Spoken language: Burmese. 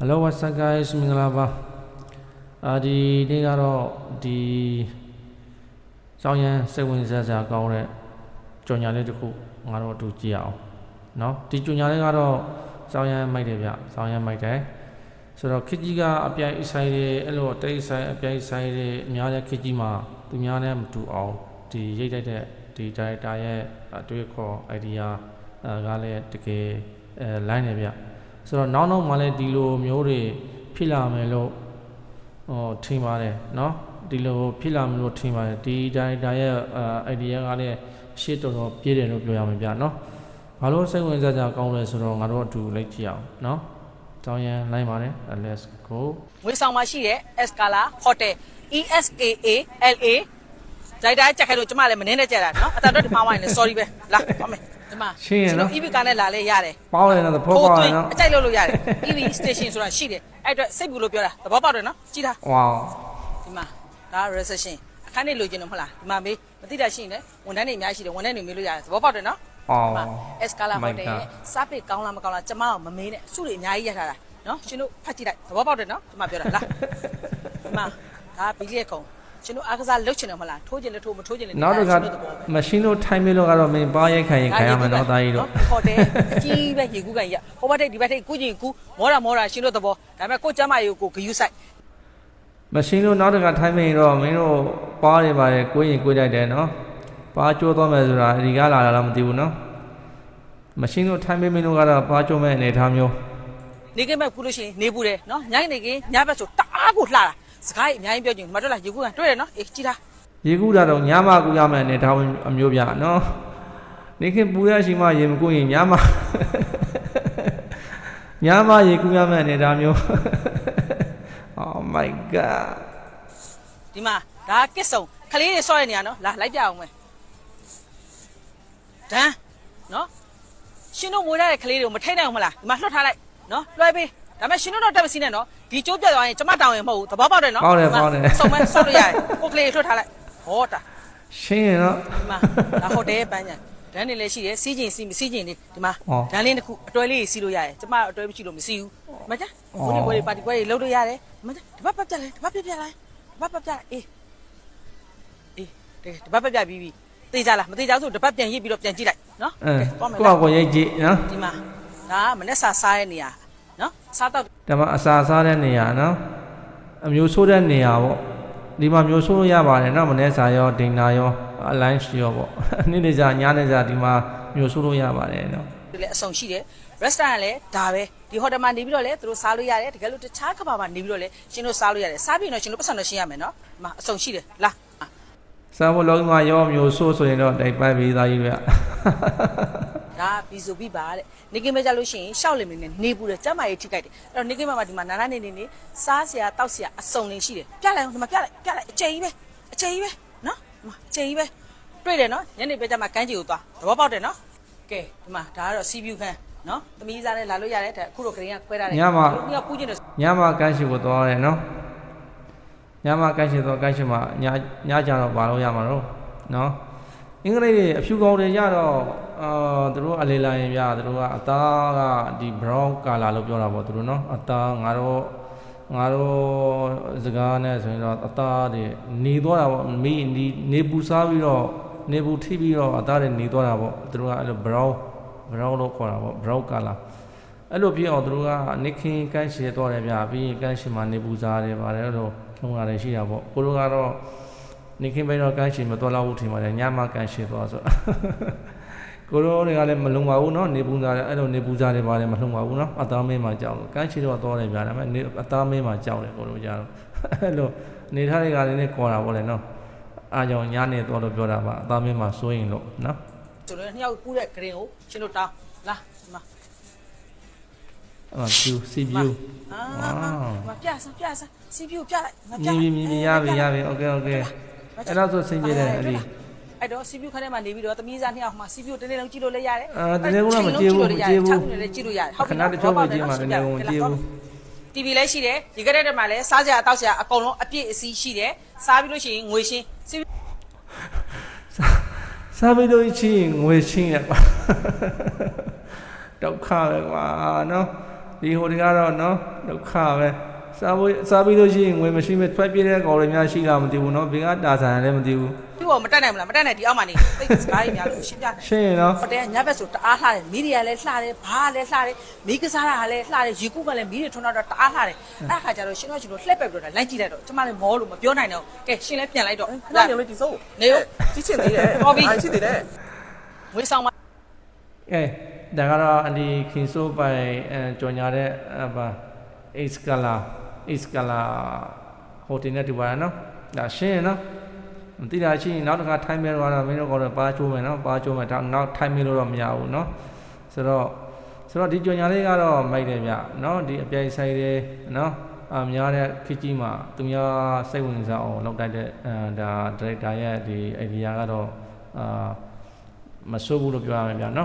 Hello what's up guys မင်္ဂလာပါအာဒီနေ့ကတော့ဒီစောင်းရန်စိတ်ဝင်စားစရာကောင်းတဲ့ကြော်ညာလေးတစ်ခုငါတို့အတူကြည့်ရအောင်เนาะဒီကြော်ညာလေးကတော့စောင်းရန်မိုက်တယ်ဗျစောင်းရန်မိုက်တယ်ဆိုတော့ခစ်ကြီးကအပြိုင်အဆိုင်တွေအဲ့လိုတိတ်ဆိုင်အပြိုင်ဆိုင်တွေအများတဲ့ခစ်ကြီးမှာသူများနဲ့မတူအောင်ဒီရိတ်တိုက်တဲ့ဒီ director ရဲ့အတွေ့အခေါ် idea အဲကလည်းတကယ်အဲ line နေဗျ ဆိုတော့နောက်နောက်မှလည်းဒီလိုမျိုးတွေဖြစ်လာမယ်လို့ဟောထင်ပါတယ်เนาะဒီလိုဖြစ်လာမယ်လို့ထင်ပါတယ်ဒီဒါရိုက်တာရဲ့အာ idea ကလည်းရှေ့တော်တော်ပြည့်တယ်လို့ပြောရမှာဗျเนาะဘာလို့စိတ်ဝင်စားကြကောင်းလဲဆိုတော့ငါတို့အတူလိုက်ကြည့်အောင်เนาะတောင်းရန်လိုက်ပါတယ် let's go ငွေဆောင်မှာရှိတဲ့ Escala Hotel E S K A L A ဒါရိုက်တာကြက်ခဲလို့ကျမလည်းမနှင်းနဲ့ကြက်တာနော်အတန်တော့ဒီမှာဝိုင်းလေ sorry ပဲလာပါမယ် ဒီမှာရှင်းရနော် ကျွန်တော် EV ကနဲ့လာလဲရတယ်ပေါင်းရတော့သဘောပေါက်ရနော်အကြိုက်လို့လို့ရတယ် EV station ဆိုတာရှိတယ်အဲ့အတွက်စိတ်ဘူးလို့ပြောတာသဘောပေါက်တယ်နော်ကြည်တာဝေါဒီမှာဒါ reception အခန်းနေလိုချင်တယ်မဟုတ်လားဒီမှာမေးမသိတာရှိရင်လည်းဝန်ထမ်းတွေအများကြီးရှိတယ်ဝန်ထမ်းတွေမေးလို့ရတယ်သဘောပေါက်တယ်နော် အော် ဒီမှာ Escala My Hotel God ရဲ့စားပိတ်ကောင်းလားမကောင်းလားကျမကမမေးနဲ့စုတွေအများကြီးရထားတာနော်ရှင်တို့ဖတ်ကြည့်လိုက်သဘောပေါက်တယ်နော်ဒီမှာပြောတာလား ဒီမှာဒါဘီလီရဲ့ခုံ ရှင်တို့အားကစားလုတ်ချင်တယ်မဟုတ်လားထိုးချင်လည်းထိုးမထိုးချင်လည်းနောက်တစ်ခါရှင်တို့သဘောပဲမရှင်းလို့ထိုင်မလို့ကတော့မင်းပါရိုက်ခိုင်ရင်ခိုင်ရမယ်နော်တာကြီးတို့ဟိုတယ်အကြီးပဲရေကူးကန်ရဟိုဘက်ထိပ်ဒီဘက်ထိပ်ကုကျင်ကူမောတာမောတာရှင်တို့သဘောဒါပေမဲ့ကိုကျမ်းမရေကိုဂယူးဆိုင်မရှင်းလို့နောက်တစ်ခါထိုင်မရင်တော့မင်းတို့ပါးနေပါတယ်ကိုရင်ကိုလိုက်တယ်နော်ပါးကျိုးသွားမယ်ဆိုတာဒီကလာတာလားမသိဘူးနော်မရှင်းလို့ထိုင်မင်းတို့ကတော့ပါးကျိုးမဲ့အနေထားမျိုးနေကင်းမဲ့ကူလို့ရှိရင်နေဘူးတယ်နော်ညိုင်းနေကင်းညဘက်ဆိုတအားကိုလှတာ စကားကြီးအများကြီးပြောချင်မတွေ့လားရေကူးကန်တွေ့တယ်နော်အေးကြည်တာရေကူးတာတော့ညမကူရမယ်အနေထားအမျိုးပြနော်နေခင်ပူရရှိမှရေမကူရင်ညမညမရေကူရမယ်အနေထားမျိုး Oh my god ဒီမှာဒါကစ်စုံခလေးတွေဆော့ရနေရနော်လာလိုက်ပြအောင်မယ်ဒန်းနော်ရှင်တို့မွေးရတဲ့ခလေးတွေကိုမထိတ်နိုင်ဘူးမလားဒီမှာလွှတ်ထားလိုက်နော်လွှဲပေး ဒါပေမဲ့ရှင်တို့တော့တက်မစီနဲ့နော်ဒီကျိုးပြတ်သွားရင်ကျမတောင်းရင်မဟုတ်ဘူးသဘောပေါက်တယ်နော်ပေါက်တယ်ဒီမှာပေါက်တယ်စုံမဲဆော့လို့ရတယ်ကိုကလေးလွှတ်ထားလိုက်ဟောတာရှင်းရင်တော့ဒီမှာဒါဟိုတယ်ပန်းညာဒန်းနေလည်းရှိတယ်စီးကျင်စီးမစီးကျင်လေးဒီမှာအော်ဒန်းလေးတစ်ခုအတွဲလေးစီးလို့ရတယ်ကျမအတွဲမရှိလို့မစီးဘူးမကြအော်ဘုန်းကြီးဘွယ်တွေပါတီဘွယ်တွေလှုပ်လို့ရတယ်မကြဒီဘက်ပတ်ပြက်လိုက်ဒီဘက်ပြက်ပြက်လိုက်ဒီဘက်ပတ်ပြက်အေးအေးတကယ်ဒီဘက်ပတ်ပြက်ပြီးပြီတေးကြလားမတေးကြဘူးဆိုဒီဘက်ပြန်ရစ်ပြီးတော့ပြန်ကြည့်လိုက်နော်အဲကဲသွားမယ်ကိုလားယ့်ကိုယ်ရိတ်ကြည့်နော်ဒီမှာဒါကမနေ့စာစားရဲ့နေရာနော် စားတော့ဒါမှအစာစားတဲ့နေရာနော်အမျိုးဆိုးတဲ့နေရာပေါ့ဒီမှာမျိုးဆိုးလို့ရပါတယ်နော်မနေ့စာရောဒိန်နာရောအလိုင်းရှိရောပေါ့နေ့နေ့စာညနေစာဒီမှာမျိုးဆိုးလို့ရပါတယ်နော်ဒီလည်းအဆုံရှိတယ် restaurant လည်းဒါပဲဒီဟိုတယ်မှာနေပြီးတော့လည်းသူတို့စားလို့ရတယ်တကယ်လို့တခြားကဘာမှာနေပြီးတော့လည်းရှင်တို့စားလို့ရတယ်စားပြီးတော့ရှင်တို့ပတ်စံတော့ရှင်းရမယ်နော်ဒီမှာအဆုံရှိတယ်လာစားဖို့လုံးဝရောမျိုးဆိုးဆိုရင်တော့တိုက်ပိုက်ပြီးသားကြီးတွေ ဒါဘီဆိုပြီးပါတဲ့နေကင်းမဲကြလို့ရှိရင်ရှောက်လင်နေနေနေပူတယ်ကျမ်းမာရေးထိခိုက်တယ်အဲ့တော့နေကင်းမဲမှာဒီမှာနာနာနေနေနေစားစရာတောက်စရာအစုံလင်ရှိတယ်ပြလိုက်အောင်ဒီမှာပြလိုက်ပြလိုက်အကျိန်ကြီးပဲအကျိန်ကြီးပဲနော်ဒီမှာအကျိန်ကြီးပဲတွေ့တယ်နော်ညနေပဲကြမှာကန်းကြီးကိုသွားသဘောပေါက်တယ်နော်ကဲဒီမှာဒါကတော့စီပြူခန်းနော်သမီးစားနဲ့လာလို့ရတယ်တဲ့အခုတော့ဂရင်းကခွဲထားတယ်ညမှာဒီကပူးကျင်တယ်ညမှာကန်းရှိကိုသွားရတယ်နော်ညမှာကန်းရှိသွားကန်းရှိမှာညညကြတော့ပါလို့ရမှာတော့နော်အင်္ဂလိပ်တွေအဖြူကောင်းတွေရတော့ အာသူတို့အလေးလာရင်ပြသူတို့ကအသားကဒီ brown color လို့ပြောတာပေါ့သူတို့နော်အသားငါတို့ငါတို့စကားနဲ့ဆိုရင်တော့အသားတွေနေသွားတာပေါ့မီးနေနေပူစားပြီးတော့နေပူထိပြီးတော့အသားတွေနေသွားတာပေါ့သူတို့ကအဲ့လို brown brown လို့ခေါ်တာပေါ့ brown color အဲ့လိုဖြစ်အောင်သူတို့ကနေခင်းကန်းရှည်တော့တယ်ဗျာပြီးရင်ကန်းရှည်မှာနေပူစားတယ်ပါတယ်လို့ထုံးတာလည်းရှိတာပေါ့ကိုတို့ကတော့နေခင်းပိုင်းတော့ကန်းရှည်မတော်တော့ဘူးထင်ပါတယ်ညမှာကန်းရှည်သွားဆို ကိုတို့တွေကလည်းမလုံပါဘူးเนาะနေပူစားတယ်အဲ့လိုနေပူစားတယ်ပါတယ်မလုံပါဘူးเนาะအသားမင်းမှာကြောက်လို့ကန်းရှည်တော့တော့တယ်ဗျာဒါပေမဲ့နေအသားမင်းမှာကြောက်တယ်ကိုတို့ကြတော့အဲ့လိုနေထားတွေကလည်းနဲ့ခေါ်တာပေါ့လေเนาะအားကြောင့်ညနေတော့လို့ပြောတာပါအသားမင်းမှာစိုးရင်လို့เนาะ ကျွန်တော်နှစ်ယောက်ပူးတဲ့ဂရင်းကိုရှင်တို့တောင်းလာဒီမှာ အဲ့မှာ view sea ဒီမှာ view အာမပြစပြစစီပြူပြလိုက်မပြ မြင်မြင်မြင်ရပြီရပြီโอเคโอเคအဲ့တော့ဆိုစိတ်ပြေတယ်အလီ အဲ့တော့စီပြူခန်းထဲမှာနေပြီးတော့သမီးစားနှစ်ယောက်မှစီပြူတနေ့လုံးကြည့်လို့လည်းရတယ်အာတနေ့ကမှမကြည့်ဘူးမကြည့်ဘူး6မိနစ်လည်းကြည့်လို့ရတယ်ခဏတစ်ချို့ပဲကြည့်မှတနေ့ကမကြည့်ဘူးတီဗီလည်းရှိတယ်ဒီကရက်တက်မှာလည်းစားစရာတောက်စရာအကုန်လုံးအပြည့်အစည်းရှိတယ်စားပြီးလို့ရှိရင်ငွေရှင်းစီပြူစားပြီးလို့ချင်းငွေချင်းရပါဒုက္ခပဲကွာနော်ဒီဟိုတွေကတော့နော်ဒုက္ခပဲ စားဖို့စားပြီးလို့ရှိရင်ငွေမရှိမဲ့ထွက်ပြေးတဲ့ကောင်တွေများရှိလားမသိဘူးနော်ဘင်ကတာဆန်လည်းမသိဘူးသူ့ကိုမတက်နိုင်ဘူးလားမတက်နိုင်ဒီအောက်မှာနေသိတ်စကားကြီးများလို့ရှင်းပြတယ်ရှင်းရင်နော်ဟိုတဲညဘက်ဆိုတအားလှတယ်မီဒီယာလည်းလှတယ်ဘားလည်းလှတယ်မီးကစားတာလည်းလှတယ်ရေကူးကလည်းမီးတွေထွန်းတော့တအားလှတယ်အဲ့ခါကျတော့ရှင်းတော့ရှင်တို့လှက်ပက်ပြီးတော့လိုက်ကြည့်လိုက်တော့ကျမလည်းမောလို့မပြောနိုင်တော့ကဲရှင်လည်းပြန်လိုက်တော့ခဏနေလေးဒီစိုးနေရောကြည့်ချင်သေးတယ်ဟုတ်ပြီအားရှိသေးတယ်ငွေဆောင်မအဲဒါကတော့အဒီခင်ဆိုးပိုင်အဲကြော်ညာတဲ့အဘာ Ace Color Ace Color ဟိုတင်နေတူပါနော်ဒါရှင်းရင်နော်မသိတာရှိရင်နောက်တစ်ခါထိုင်းမဲတော့မင်းတို့ကတော့ပါချိုးမယ်နော်ပါချိုးမယ်ဒါနောက်ထိုင်းမဲလို့တော့မရဘူးနော်ဆိုတော့ဆိုတော့ဒီကြော်ညာလေးကတော့မိုက်တယ်ဗျနော်ဒီအပြိုင်ဆိုင်တွေနော်အများတဲ့ခစ်ကြီးမှာသူများစိတ်ဝင်စားအောင်လုပ်တတ်တဲ့အဲဒါဒါရိုက်တာရဲ့ဒီ idea ကတော့အာမဆိုးဘူးလို့ပြောရမယ်ဗျနော်